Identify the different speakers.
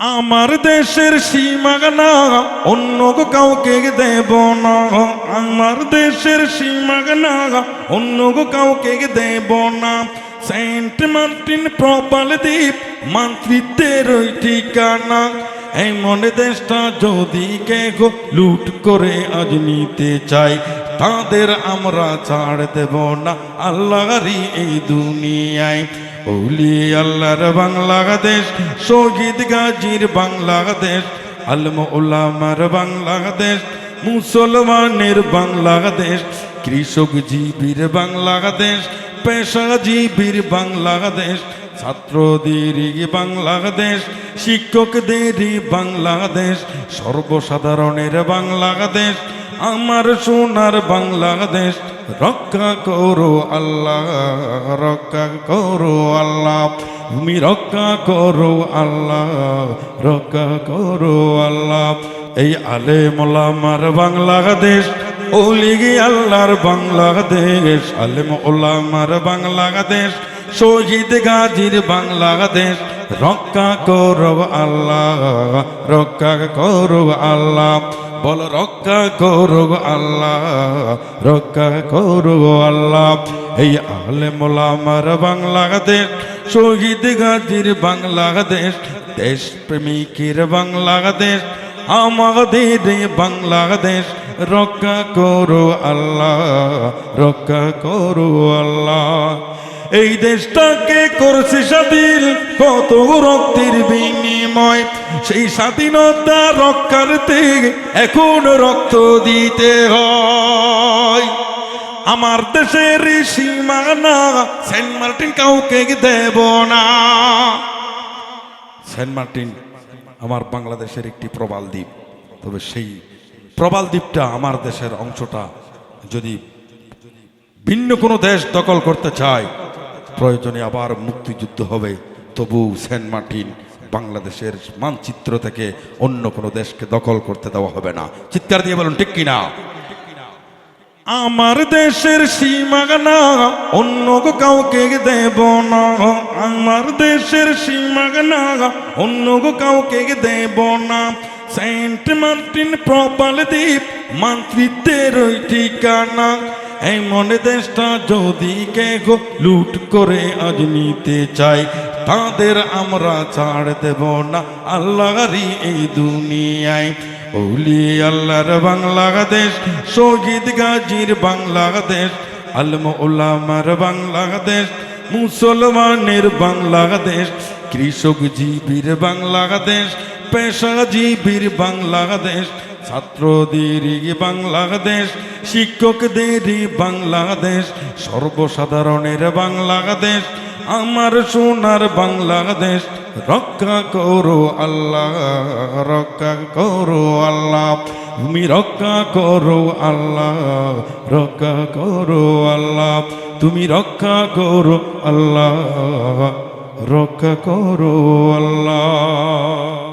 Speaker 1: আমার দেশের সীমানা অন্য কাউকে দেব না। আমার দেশের সীমানা অন্য কাউকে দেব না। সেন্ট মার্টিন প্রপাল দ্বীপ মাতৃত্বের ওই ঠিকানা। এমন দেশটা যদি কে গো লুট করে আজ নিতে চাই তাদের আমরা ছাড় দেব না। আল্লাহরই এই দুনিয়ায়। ওলি আল্লাহর বাংলাদেশ, শহীদ গাজীর বাংলাদেশ আলম ওলামার বাংলাদেশ, মুসলমানের বাংলাদেশ, কৃষক জীবীর বাংলাদেশ, পেশাজীবীর বাংলাদেশ ছাত্রদেরই বাংলাদেশ শিক্ষকদেরই বাংলাদেশ, সর্বসাধারণের বাংলাদেশ আমার সোনার বাংলাদেশ, রক্ষা করো আল্লাহ, রক্ষা করো আল্লাহ। তুমি রক্ষা করো আল্লাহ, রক্ষা করো আল্লাহ। এই আলে মোলামার বাংলাদেশ ওলিগি আল্লাহর বাংলাদেশ। আলেম ওলামার বাংলাদেশ, শহীদ গাজীর বাংলাদেশ। রক্ষা করো আল্লাহ, রক্ষা করো আল্লাহ। বল, রক্ষা করো আল্লাহ, রক্ষা করো আল্লাহ। এই আলে মোলামার বাংলাদেশ, শহীদ গাজীর বাংলাদেশ দেশ প্রেমিকের বাংলাদেশ, আমাদের বাংলাদেশ, রক্ষা করো আল্লাহ, রক্ষা করো আল্লাহ। এই দেশটাকে করছে স্বাধীন কত রক্তের বিনিময়। সেই স্বাধীনতা রক্ষার্থে এখন রক্ত দিতে হয়। আমার দেশের সীমানা সেন্ট মার্টিন কাউকে দেব না। সেন্ট মার্টিন আমার বাংলাদেশের একটি প্রবাল দ্বীপ। তবে সেই প্রবাল দ্বীপটা আমার দেশের অংশটা। যদি ভিন্ন কোনো দেশ দখল করতে চায়, প্রয়োজনে আবার মুক্তিযুদ্ধ হবে। তবু সেন্ট মার্টিন বাংলাদেশের মানচিত্র থেকে অন্য কোনো দেশকে দখল করতে দেওয়া হবে না। চিৎকার দিয়ে বলুন, ঠিক কিনা? আমার দেশের সীমানা অন্য কাউকে দেব না। আমার দেশের সীমানা অন্য কাউকে দেব না। সেন্ট মার্টিন প্রপাল দ্বীপ মাতৃত্বের ওই ঠিকানা। এমন দেশটা যদি কে গো লুট করে আজ নিতে চাই তাদের আমরা ছাড় দেব না। আল্লাহরই এই দুনিয়ায়। ওলি আল্লাহর বাংলাদেশ, শহীদ গাজীর বাংলাদেশ আলম ওলামার বাংলাদেশ, মুসলমানের বাংলাদেশ কৃষক জীবীর বাংলাদেশ, পেশাজীবীর বাংলাদেশ ছাত্রদেরই বাংলাদেশ শিক্ষকদেরই বাংলাদেশ, সর্বসাধারণের বাংলাদেশ আমার সোনার বাংলাদেশ, রক্ষা করো আল্লাহ, রক্ষা করো আল্লাহ। তুমি রক্ষা করো আল্লাহ, রক্ষা করো আল্লাহ। তুমি রক্ষা করো আল্লাহ, রক্ষা করো আল্লাহ।